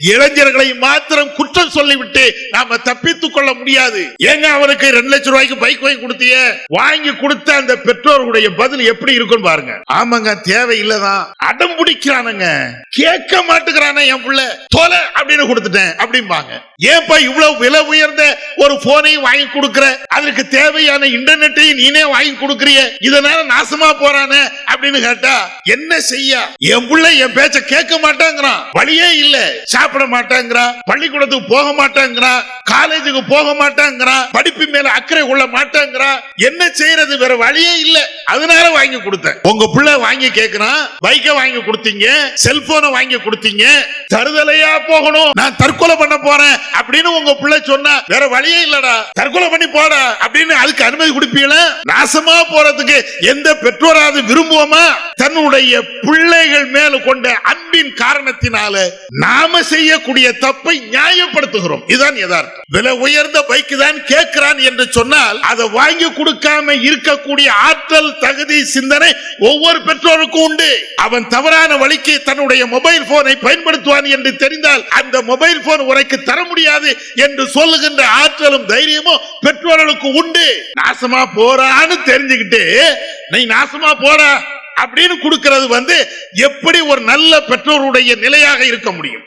இளைஞர்களை மாத்திரம் குற்றம் சொல்லிவிட்டு நாம தப்பித்துக் கொள்ள முடியாது. ஏங்க அவனுக்கு ரெண்டு லட்சம் ரூபாய்க்கு பைக் வாங்கி கொடுத்திய? வாங்கி கொடுத்த அந்த பெற்றோர்களுடைய பதில் எப்படி இருக்கும் பாருங்க. ஆமாங்க தேவை இல்லதான் அடம் பிடிக்கிறானுங்க. கேட்க மாட்டுக்கிறானே என் பிள்ளை. தொலை அப்படின்னு கொடுத்துட்டேன். அப்படிம்பாங்க. ஏன்பா இவ்வளவு விலை உயர்ந்த ஒரு போனையும் வாங்கி கொடுக்குற? அதற்கு தேவையான இன்டர்நெட்டையும் நீனே வாங்கி கொடுக்கறிய. இதனால நாசமா போறானே அப்படின்னு கேட்டா என்ன செய்ய? என் பிள்ளை என் பேச்ச கேட்க மாட்டாங்கிறான். வழியே இல்ல. சாப்பிட மாட்டாங்கிறான். பள்ளிக்கூடத்துக்கு போக மாட்டாங்கிறான். காலேஜுக்கு போக மாட்டாங்கிறான். படிப்பு மேல அக்கறை கொள்ள மாட்டாங்கிறான். என்ன செய்யறது? வேற வழியே இல்லை. அதனால வாங்கி கொடுத்தேன். உங்க பிள்ளை வாங்கி கேட்கிறான் பைக்கை வாங்கி கொடுத்தீங்க செல்போனை வாங்கி கொடுத்தீங்க தருதலையா போகணும் நான் தற்கொலை பண்ண போறேன் அப்படின்னு உங்க பிள்ளை சொன்னா வேற வழியே இல்லடா தற்கொலை பண்ணி போடா அப்படின்னு அதுக்கு அனுமதி கொடுப்பீங்களா? நாசமா போறதுக்கு எந்த பெற்றோராவது விரும்புவோமா? தன்னுடைய பிள்ளைகள் மேல கொண்ட அன்பின் காரணத்தினால நாம செய்யக்கூடிய தப்பை நியாயப்படுத்துகிறோம். இதுதான் யதார்த்தம். விலை உயர்ந்த பைக்கு தான் கேட்கிறான் என்று சொன்னால் அதை வாங்கி கொடுக்காம இருக்கக்கூடிய ஆற்றல் தகுதி சிந்தனை ஒவ்வொரு பெற்றோருக்கும் உண்டு. அவன் தவறான வழிக்கு தன்னுடைய மொபைல் போனை பயன்படுத்துவான் என்று தெரிந்தால் அந்த மொபைல் போன் உனக்கு தர முடியாது என்று சொல்லுகின்ற ஆற்றலும் தைரியமும் பெற்றோர்களுக்கு உண்டு. நாசமா போறான்னு தெரிஞ்சுக்கிட்டு நீ நாசமா போற அப்படின்னு கொடுக்கிறது வந்து எப்படி ஒரு நல்ல பெற்றோருடைய நிலையாக இருக்க முடியும்.